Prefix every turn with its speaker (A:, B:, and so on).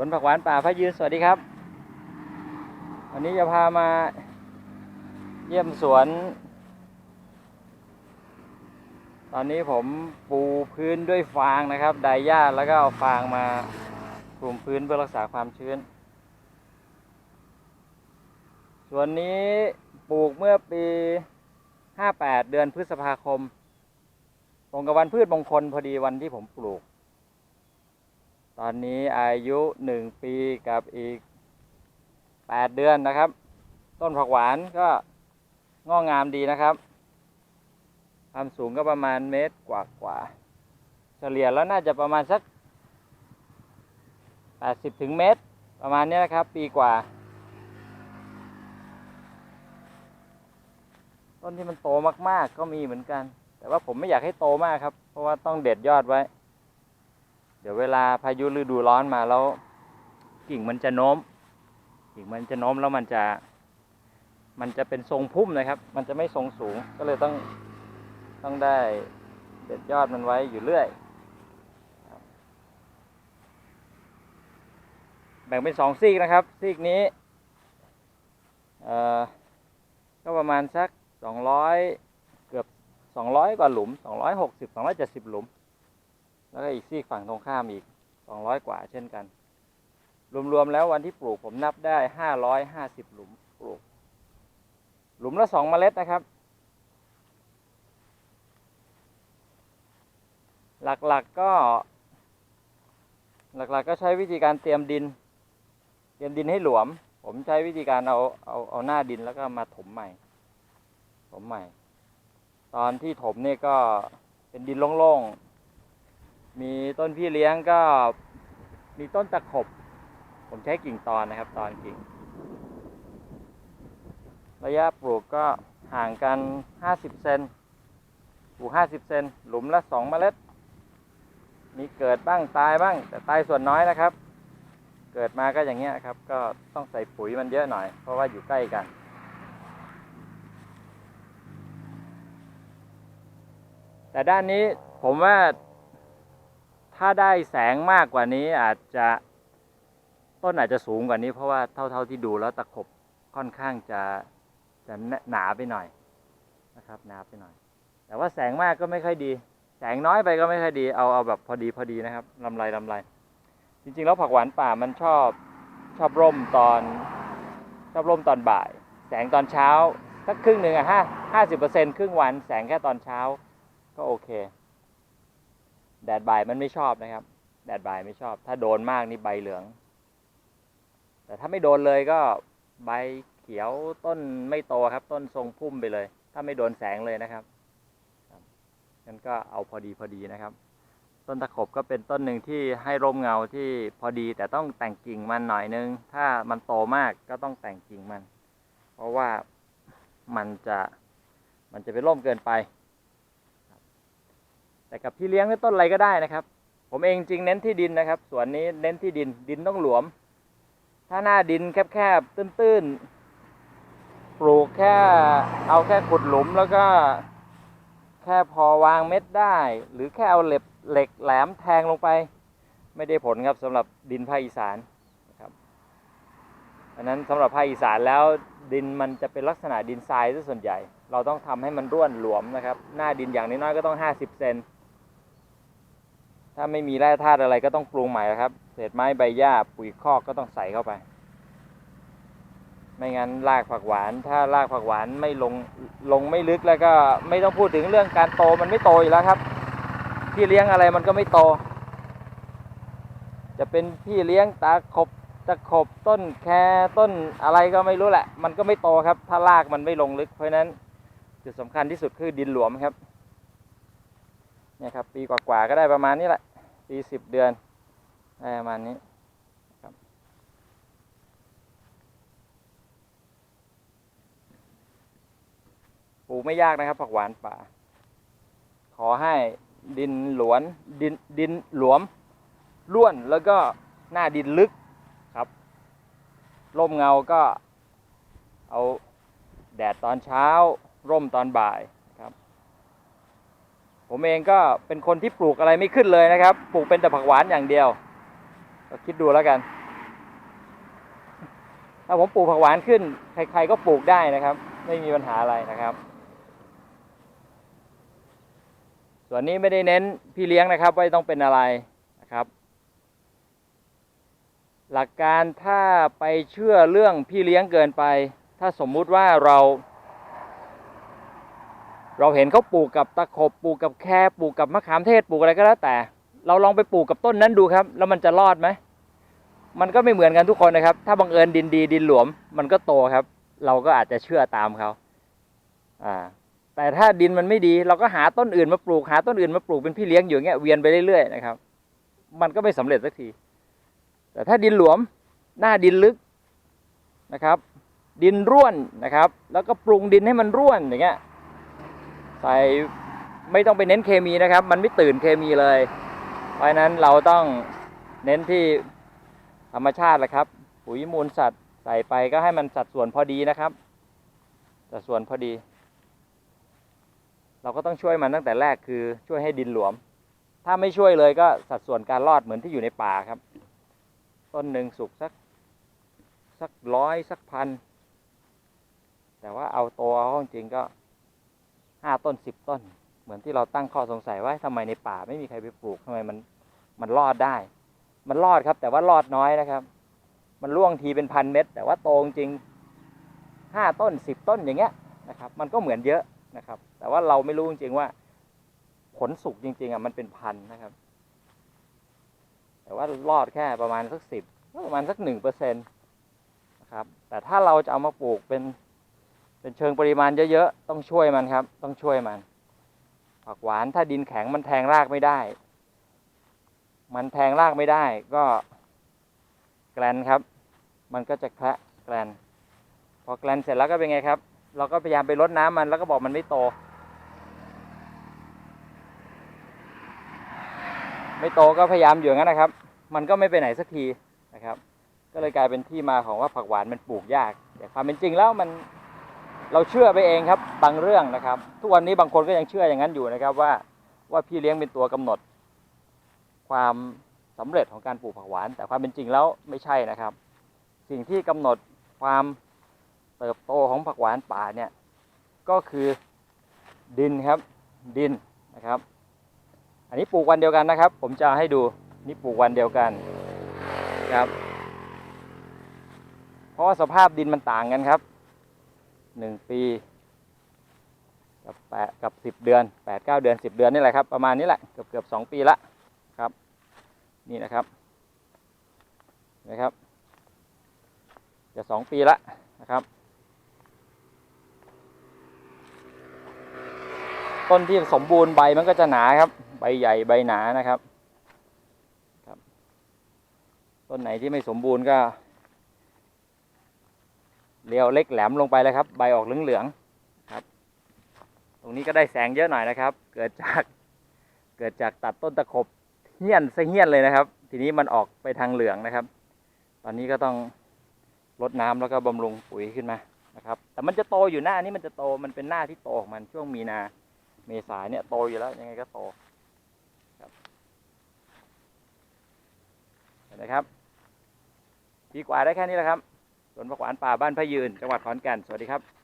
A: วนผักหวานป่าพระยืนสวัสดีครับ วันนี้จะพามาเยี่ยมสวน ตอนนี้ผมปูพื้นด้วยฟางนะครับไดหญ้าแล้วก็เอาฟางมาคลุมพื้นเพื่อรักษาความชื้นส่วนนี้ปลูกเมื่อปี 58 เดือนพฤษภาคม ตรงกับวันพืชมงคลพอดีวันที่ผมปลูก ตอนนี้อายุหนึ่งปีกับอีกแปดเดือนนะครับ ต้นผักหวานก็งอกงามดีนะครับ ความสูงก็ประมาณเมตรกว่ากว่าๆเฉลี่ยแล้วน่าจะประมาณสักแปดสิบถึงเมตร ประมาณนี้นะครับ ปีกว่า ต้นที่มันโตมากๆก็มีเหมือนกัน แต่ว่าผมไม่อยากให้โตมากครับ เพราะว่าต้องเด็ดยอดไว้ เดี๋ยวเวลาพายุฤดูร้อนมาแล้ว กิ่งมันจะโน้ม กิ่งมันจะโน้มแล้วมันจะ มันจะเป็นทรงพุ่มนะครับ มันจะไม่ทรงสูงก็เลยต้องต้องได้เด็ดยอดมันไว้อยู่เรื่อยแบ่งเป็นสองซีกนะครับ ซีกนี้ก็ประมาณสักสองร้อยเกือบสองร้อยกว่าหลุมสองร้อยหกสิบสองร้อยเจ็ดสิบหลุม แล้วก็อีกซีกฝั่งตรงข้ามอีกสองร้อยกว่าเช่นกัน รวมๆแล้ววันที่ปลูกผมนับได้ห้าร้อยห้าสิบหลุมปลูก หลุมละสองเมล็ดนะครับ หลักๆก็หลักๆก็ใช้วิธีการเตรียมดิน เตรียมดินให้หลวม ผมใช้วิธีการเอาเอาเอาหน้าดินแล้วก็มาถมใหม่ ถมใหม่ ตอนที่ถมเนี่ยก็เป็นดินโล่งๆ มีต้นพี่เลี้ยงก็มีต้นตะขบ ผมใช้กิ่งตอนนะครับ ตอนกิ่ง ระยะปลูกก็ห่างกัน 50 เซนปลูก 50 เซนหลุมละ 2 เมล็ด มีเกิดบ้างตายบ้าง แต่ตายส่วนน้อยนะครับ เกิดมาก็อย่างเงี้ยครับ ก็ต้องใส่ปุ๋ยมันเยอะหน่อย เพราะว่าอยู่ใกล้กันแต่ด้านนี้ผมว่า ถ้าได้แสงมากกว่านี้อาจจะต้นอาจจะสูงกว่านี้ เพราะว่าเท่า ๆที่ดูแล้วตะขบค่อนข้างจะจะหนาไปหน่อยนะครับหนาไปหน่อย แต่ว่าแสงมากก็ไม่ค่อยดี แสงน้อยไปก็ไม่ค่อยดีเอาเอาแบบพอดีพอดีนะครับลำไรลำไร จริงๆแล้วผักหวานป่ามันชอบชอบร่มตอนชอบร่มตอนบ่าย แสงตอนเช้าสักครึ่งหนึ่งอะห้าห้าสิบเปอร์เซ็นครึ่งวันแสงแค่ตอนเช้าก็โอเค แดดบ่ายมันไม่ชอบนะครับ แดดบ่ายไม่ชอบ ถ้าโดนมากนี่ใบเหลือง แต่ถ้าไม่โดนเลยก็ใบเขียวต้นไม่โตครับ ต้นทรงพุ่มไปเลย ถ้าไม่โดนแสงเลยนะครับครับงั้นก็เอาพอดีพอดีนะครับ ต้นตะขบก็เป็นต้นหนึ่งที่ให้ร่มเงาที่พอดี แต่ต้องแต่งกิ่งมันหน่อยนึง ถ้ามันโตมากก็ต้องแต่งกิ่งมัน เพราะว่ามันจะมันจะไปร่มเกินไป แต่กับพี่เลี้ยงต้นอะไรก็ได้นะครับ ผมเองจริงเน้นที่ดินนะครับสวนนี้เน้นที่ดินดินต้องหลวม ถ้าหน้าดินแคบๆตื้นๆปลูกแค่เอาแค่ขุดหลุมแล้วก็แค่พอวางเม็ดได้ หรือแค่เอาเหล็กเหล็กแหลมแทงลงไป ไม่ได้ผลครับสำหรับดินภาคอีสานนะครับอันนั้นสำหรับภาคอีสานแล้วดินมันจะเป็นลักษณะดินทรายซะส่วนใหญ่ เราต้องทำให้มันร่วนหลวมนะครับ หน้าดินอย่างน้อยๆก็ต้อง 50 เซน ถ้าไม่มีแร่ธาตุอะไรก็ต้องปรุงใหม่ครับ เศษไม้ใบหญ้าปุ๋ยคอกก็ต้องใส่เข้าไป ไม่งั้นรากผักหวาน ถ้ารากผักหวานไม่ลงลงไม่ลึกแล้วก็ไม่ต้องพูดถึงเรื่องการโตมันไม่โตอยู่แล้วครับ พี่เลี้ยงอะไรมันก็ไม่โต จะเป็นพี่เลี้ยงตาขบตะขบต้นแคต้นอะไรก็ไม่รู้แหละ มันก็ไม่โตครับ ถ้ารากมันไม่ลงลึกเพราะนั้นจุดสำคัญที่สุดคือดินหลวมครับเนี่ยครับปีกว่าๆก็ได้ประมาณนี้แหละ ปีสิบเดือนได้ประมาณนี้ครับปลูกไม่ยากนะครับ ผักหวานป่า ขอให้ดินหลวนดินดินหลวมร่วนแล้วก็หน้าดินลึกครับร่มเงาก็เอาแดดตอนเช้า ร่มตอนบ่าย ผมเองก็เป็นคนที่ปลูกอะไรไม่ขึ้นเลยนะครับ ปลูกเป็นแต่ผักหวานอย่างเดียวก็คิดดูแล้วกัน ถ้าผมปลูกผักหวานขึ้น ใคร ๆ ก็ปลูกได้นะครับ ไม่มีปัญหาอะไรนะครับ ส่วนนี้ไม่ได้เน้นพี่เลี้ยงนะครับว่าต้องเป็นอะไรนะครับ หลักการถ้าไปเชื่อเรื่องพี่เลี้ยงเกินไป ถ้าสมมุติว่าเรา เราเห็นเขาปลูกกับตะขบปลูกกับแครปลูกกับมะขามเทศปลูกอะไรก็แล้วแต่ เราลองไปปลูกกับต้นนั้นดูครับ แล้วมันจะรอดไหมมันก็ไม่เหมือนกันทุกคนนะครับ ถ้าบังเอิญดินดีดินหลวม มันก็โตครับ เราก็อาจจะเชื่อตามเขาอ่าแต่ถ้าดินมันไม่ดี เราก็หาต้นอื่นมาปลูกหาต้นอื่นมาปลูกเป็นพี่เลี้ยงอยู่อย่างเงี้ยเวียนไปเรื่อยๆนะครับ มันก็ไม่สำเร็จสักที แต่ถ้าดินหลวมหน้าดินลึกนะครับ ดินร่วนนะครับ แล้วก็ปรุงดินให้มันร่วนอย่างเงี้ย ใส่ไม่ต้องไปเน้นเคมีนะครับ มันไม่ตื่นเคมีเลย เพราะนั้นเราต้องเน้นที่ธรรมชาติแหละครับ ปุ๋ยมูลสัตว์ใส่ไปก็ให้มันสัดส่วนพอดีนะครับ สัดส่วนพอดี เราก็ต้องช่วยมันตั้งแต่แรกคือช่วยให้ดินหลวม ถ้าไม่ช่วยเลยก็สัดส่วนการรอดเหมือนที่อยู่ในป่าครับ ต้นหนึ่งสุกสักสักร้อยสักพันแต่ว่าเอาโตเอาจริงก็ ห้าต้นสิบต้น เหมือนที่เราตั้งข้อสงสัยว่าทำไมในป่าไม่มีใครไปปลูกทำไมมันมันรอดได้ มันรอดครับ แต่ว่ารอดน้อยนะครับ มันร่วงทีเป็นพันเม็ดแต่ว่าโตจริงห้าต้นสิบต้นอย่างเงี้ยนะครับ มันก็เหมือนเยอะนะครับ แต่ว่าเราไม่รู้จริงๆว่า ผลสุกจริง ๆอะมันเป็นพันนะครับ แต่ว่ารอดแค่ประมาณสักสิบประมาณสักหนึ่งเปอร์เซ็นต์นะครับ แต่ถ้าเราจะเอามาปลูกเป็น เป็นเชิงปริมาณเยอะๆ ต้องช่วยมันครับ ต้องช่วยมันผักหวานถ้าดินแข็งมันแทงรากไม่ได้ มันแทงรากไม่ได้ ก็แกลนครับ มันก็จะแคละแกลนพอแกลนเสร็จแล้วก็เป็นไงครับ เราก็พยายามไปรดน้ำมันแล้วก็บอกมันไม่โต ไม่โตก็พยายามอยู่งั้นนะครับ มันก็ไม่ไปไหนสักทีนะครับ ก็เลยกลายเป็นที่มาของว่าผักหวานมันปลูกยาก แต่ความเป็นจริงแล้วมัน เราเชื่อไปเองครับบางเรื่องนะครับ ทุกวันนี้บางคนก็ยังเชื่ออย่างนั้นอยู่นะครับว่าว่าพี่เลี้ยงเป็นตัวกำหนด ความสำเร็จของการปลูกผักหวาน แต่ความเป็นจริงแล้วไม่ใช่นะครับ สิ่งที่กำหนดความเติบโตของผักหวานป่าเนี่ยก็คือดินครับดินนะครับ อันนี้ปลูกวันเดียวกันนะครับ ผมจะให้ดูนี่ปลูกวันเดียวกันครับ เพราะว่าสภาพดินมันต่างกันครับ หนึ่งปี กับแปดกับสิบเดือนแปดเก้าเดือนสิบเดือนนี่แหละครับประมาณนี้แหละเกือบเกือบสองปีละครับ นี่นะครับนะครับ จะสองปีละนะครับ ต้นที่สมบูรณ์ใบมันก็จะหนาครับ ใบใหญ่ใบหนานะครับครับ ต้นไหนที่ไม่สมบูรณ์ก็ เลียวเล็กแหลมลงไปเลยครับ ใบออกเหลืองๆครับ ตรงนี้ก็ได้แสงเยอะหน่อยนะครับ เกิดจากเกิดจากตัดต้นตะขบเหี้ยนซะเหี้ยนเลยนะครับ ทีนี้มันออกไปทางเหลืองนะครับ ตอนนี้ก็ต้องรดน้ำแล้วก็บำรุงปุ๋ยขึ้นมานะครับ แต่มันจะโตอยู่หน้านี้มันจะโตมันเป็นหน้าที่โตของมันช่วงมีนาเมษาเนี่ยโตอยู่แล้วยังไงก็โตครับเห็นไหมครับปีกว่าได้แค่นี้แหละครับ วนผักหวานป่าบ้านพะยืน จังหวัดขอนแก่น สวัสดีครับ